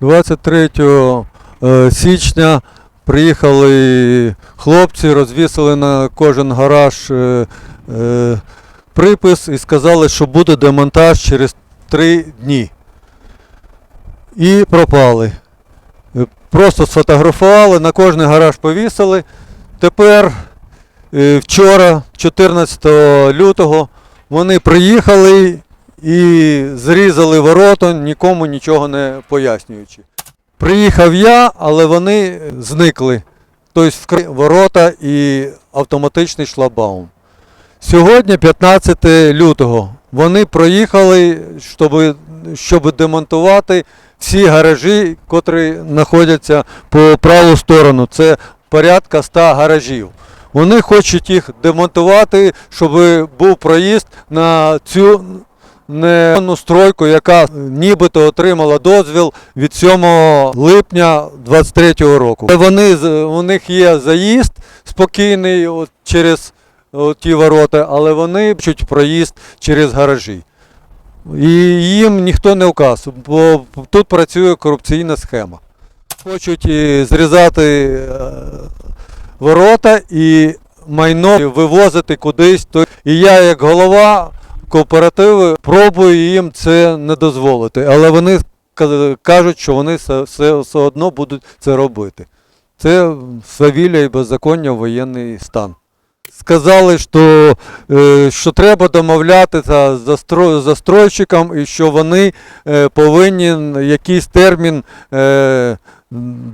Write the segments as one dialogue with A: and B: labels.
A: 23 е, січня приїхали хлопці, розвісили на кожен гараж е, е, припис і сказали, що буде демонтаж через три дні. І пропали. Просто сфотографували, на кожний гараж повісили. Тепер, вчора, 14 лютого, вони приїхали і зрізали ворота, нікому нічого не пояснюючи. Приїхав я, але вони зникли. Тобто вкрили ворота і автоматичний шлагбаум. Сьогодні, 15 лютого, вони проїхали, щоб, щоб демонтувати всі гаражі, котрі знаходяться по праву сторону. Це порядка 100 гаражів. Вони хочуть їх демонтувати, щоб був проїзд на цю незаконну стройку, яка нібито отримала дозвіл від 7 липня 2023 року. Вони, у них є заїзд спокійний от, через от, ті ворота, але вони хочуть проїзд через гаражі. І їм ніхто не вказ, бо тут працює корупційна схема. Хочуть зрізати е, ворота і майно вивозити кудись. І я, як голова кооперативу, пробує їм це не дозволити. Але вони кажуть, що вони все, все одно будуть це робити. Це свавілля і беззаконня воєнний стан. Сказали, що, е, що треба домовлятися з застро- застройщикам і що вони е, повинні якийсь термін е,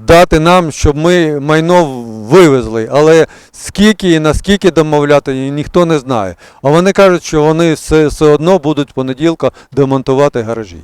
A: дати нам, щоб ми майно вивезли. Але скільки і наскільки домовляти, ніхто не знає. А вони кажуть, що вони все, все одно будуть понеділка демонтувати гаражі.